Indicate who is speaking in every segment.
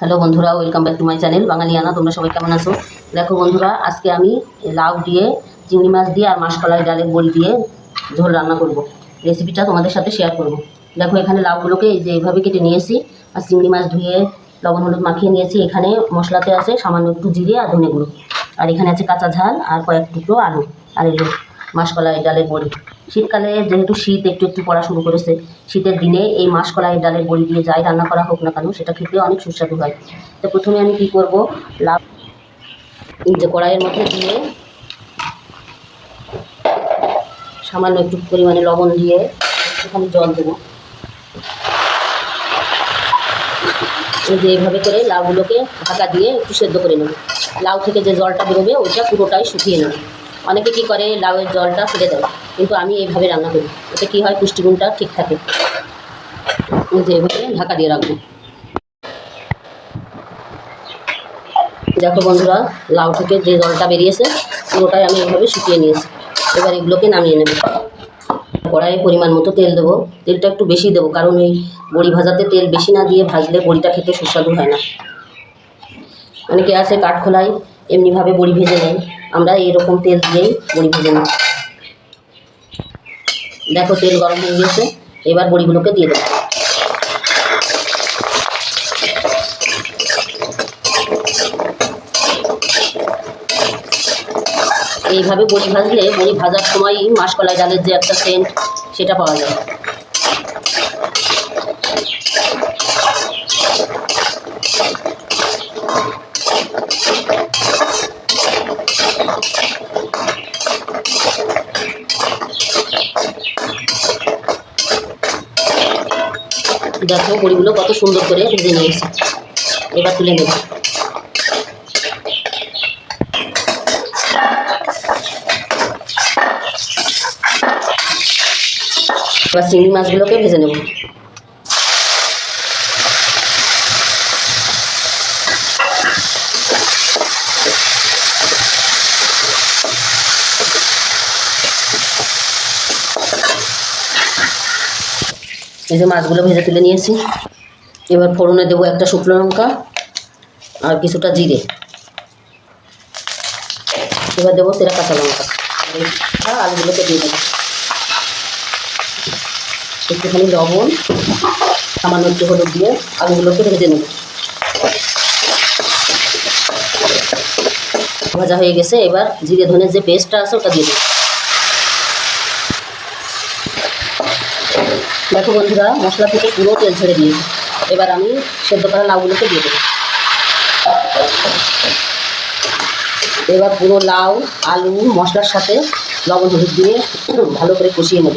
Speaker 1: Hello বন্ধুরা welcome back to my channel Bangaliana, তোমরা সবাই কেমন আছো? দেখো বন্ধুরা, আজকে আমি লাউ দিয়ে, চিংড়ি মাছ দিয়ে আর মাসকলাই ডালের বড়ি দিয়ে ঝোল রান্না করব। রেসিপিটা তোমাদের সাথে শেয়ার করব। দেখো, এখানে লাউগুলোকে এই যে এইভাবে কেটে নিয়েছি, আর চিংড়ি মাছ ধুয়ে লবণ হলুদ মাখিয়ে নিয়েছি। এখানে মশলাতে আছে সামান্য একটু জিরে আর ধনে গুঁড়ো। আর এখানে আছে কাঁচা ঝাল আর কয়েক টুকরো আলু আর যে মাসকলাই ডালের বড়ি। শীতকালে যেহেতু শীত, একটু একটু পড়া শুরু করেছে, শীতের দিনে এই মাসকলাই ডালের বড়ি দিয়ে যাই রান্না করা হোক না কেন, সেটা খেতে অনেক সুস্বাদু হয়। তো প্রথমে আমি কী করব? লাভ যে কড়াইয়ের মধ্যে দিয়ে সামান্য একটু পরিমাণে লবণ দিয়ে একটুখানি জল দেবো। যে এইভাবে করে লাউগুলোকে ঢাকা দিয়ে একটু সেদ্ধ করে নেব। লাউ থেকে যে জলটা বেরোবে, ওইটা পুরোটাই শুকিয়ে নেব। অনেকে কী করে, লাউয়ের জলটা ফেলে দেয়। কিন্তু আমি এইভাবে রান্না করি। এতে কী হয়, পুষ্টিগুণটা ঠিক থাকে। যে এভাবে ঢাকা দিয়ে রাখব। দেখো বন্ধুরা, লাউ থেকে যে জলটা বেরিয়েছে, পুরোটাই আমি এইভাবে শুকিয়ে নিয়েছি। এবার এগুলোকে নামিয়ে নেব। কড়াইয়ে পরিমাণ মতো তেল দেবো। তেলটা একটু বেশি দেবো, কারণ এই বড়ি ভাজাতে তেল বেশি না দিয়ে ভাজলে বড়িটা খেতে সুস্বাদু হয় না। অনেকে আছে কাঠখোলায়, এমনিভাবে বড়ি ভেজে নেয়। আমরা এইরকম তেল দিয়েই বড়ি ভেজে নিই। দেখো তেল গরম হয়ে গেছে, এবার বড়িগুলোকে দিয়ে দেবো। এইভাবে বড়ি ভাজলে, বড়ি ভাজার সময়ই মাসকলাই ডালের যে একটা সেন্ট সেটা পাওয়া যায়। দেখো বড়িগুলো কত সুন্দর করে ভেজে নিয়েছে। এবার তুলে নেব। এবার চিংড়ি মাছগুলোকে ভেজে নেব। এই যে মাছগুলো ভেজে তুলে নিয়েছি। এবার ফোড়নে দেবো একটা শুকনো লঙ্কা আর কিছুটা জিরে। এবার দেবো সেরা কাঁচা লঙ্কা। আর আলুগুলোকে দিয়ে দেবো। একটুখানি লবণ, সামান্য একটু হলুদ দিয়ে আলুগুলোকে ভেজে নেব। ভাজা হয়ে গেছে, এবার জিরে ধনের যে পেস্টটা আছে ওটা দিয়ে দেবো। দেখো বন্ধুরা, মশলা থেকে পুরো তেল ছেড়ে দিয়েছি। এবার আমি সেদ্ধ করা লাউগুলোকে দিয়ে দেবো। এবার পুরো লাউ, আলু, মশলার সাথে লবণ হলুদ দিয়ে ভালো করে কষিয়ে নেব।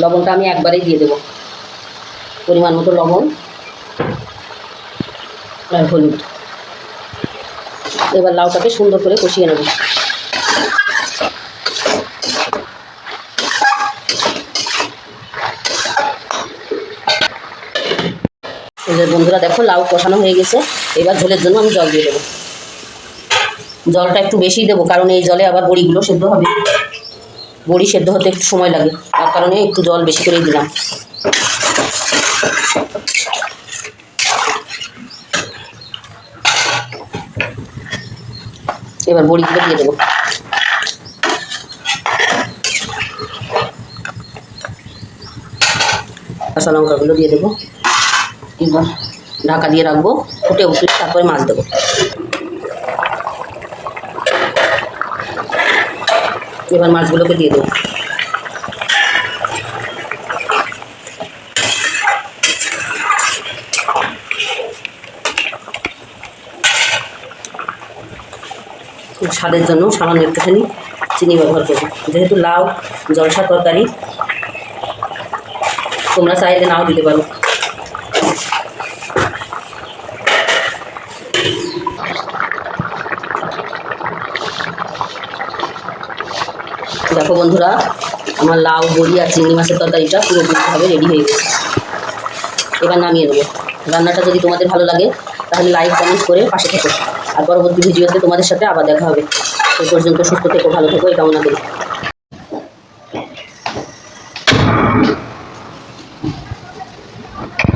Speaker 1: লবণটা আমি একবারেই দিয়ে দেবো। পরিমাণ মতো লবণ আর হলুদ। এবার লাউটাকে সুন্দর করে কষিয়ে নেব। এবার বন্ধুরা দেখো, লাউ কষানো হয়ে গেছে। এবার ঝোলের জন্য আমি জল দিয়ে দেবো। জলটা একটু বেশি দেবো, কারণ এই জলে আবার বড়িগুলো সেদ্ধ হবে। বড়ি সেদ্ধ হতে একটু সময় লাগে, তার কারণে একটু জল বেশি করেই দিলাম। এবার বড়িগুলো দিয়ে দেবো। কাঁচা লঙ্কাগুলো দিয়ে দেবো। এবার ঢাকা দিয়ে রাখব, ফুটে উঠলে তারপরে মাছ দেবো। এবার মাছগুলোকে দিয়ে দেবো। স্বাদের জন্য সামান্য একটুখানি চিনি ব্যবহার করব। যেহেতু লাউ জলসা তরকারি, তোমরা চাইলে নাও দিতে পারো। দেখো বন্ধুরা, আমার লাউ, বড়ি আর চিংড়ি মাছের তরকারিটা পুরোপুরিভাবে রেডি হয়ে গেছে। এবার নামিয়ে দেবো রান্নাটা যদি তোমাদের ভালো লাগে, তাহলে লাইক কমেন্ট করে পাশে থেকো। আর পরবর্তী ভিডিওতে তোমাদের সাথে আবার দেখা হবে। সেই পর্যন্ত সুস্থ থেকো, ভালো থেকো, এই কামনা করি।